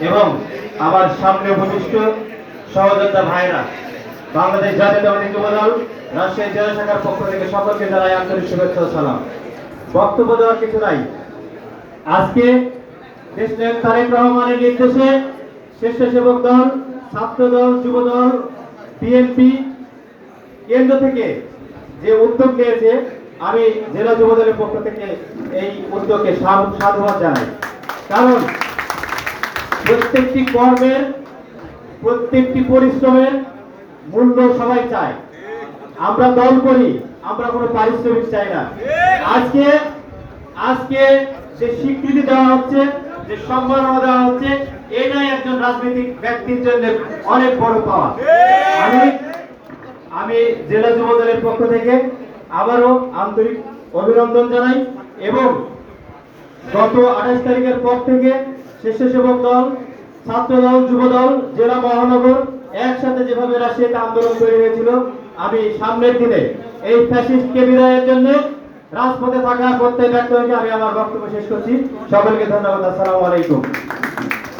এবং আমার সামনে উপবিষ্ট সহযোদ্ধা ভাইরা, বাংলাদেশ জাতীয়তাবাদী যুব দল, রাজশাহী জেলা শাখার পক্ষ থেকে সকলকে জানাই আন্তরিক শুভেচ্ছা সালাম। বক্তব্য দেওয়ার কিছু নাই। আজকে দেশনায়ক তারেক রহমানের নির্দেশে স্বেচ্ছাসেবক দল, ছাত্র দল, যুব দল, বিএনপি কেন্দ্র থেকে যে উদ্যোগ নিয়েছে, আমি জেলা যুব দলের পক্ষ থেকে এই উদ্যোগকে সাধু- সাধুবাদ জানাই। কারণ প্রত্যেকটি কর্মের প্রত্যেকটি পরিশ্রমের মূল্য সবাই চায়। আমরা দল করি, আমরা কোনো পারিশ্রমিক চাই না। আজকে আজকে যে স্বীকৃতি দেওয়া হচ্ছে, যে সম্মাননা দেওয়া হচ্ছে এটাই একজন রাজনৈতিক ব্যক্তির জন্য অনেক বড় পাওয়া। আমি আমি জেলা যুব দলের পক্ষ থেকে আবারও আন্তরিক অভিনন্দন জানাই এবং গত আঠাশ তারিখের পর থেকে স্বেচ্ছাসেবক দল ছাত্র দল যুব দল জেলা মহানগর একসাথে যেভাবে রাশিয়াতে আন্দোলন তৈরি হয়েছিল, আমি সামনের দিনে এই ফ্যাসিস্টকে বিদায়ের জন্য রাজপথে থাকা করতে হয়েছে আমি আমার বক্তব্য শেষ করছি। সকলকে ধন্যবাদ, আসসালামু আলাইকুম।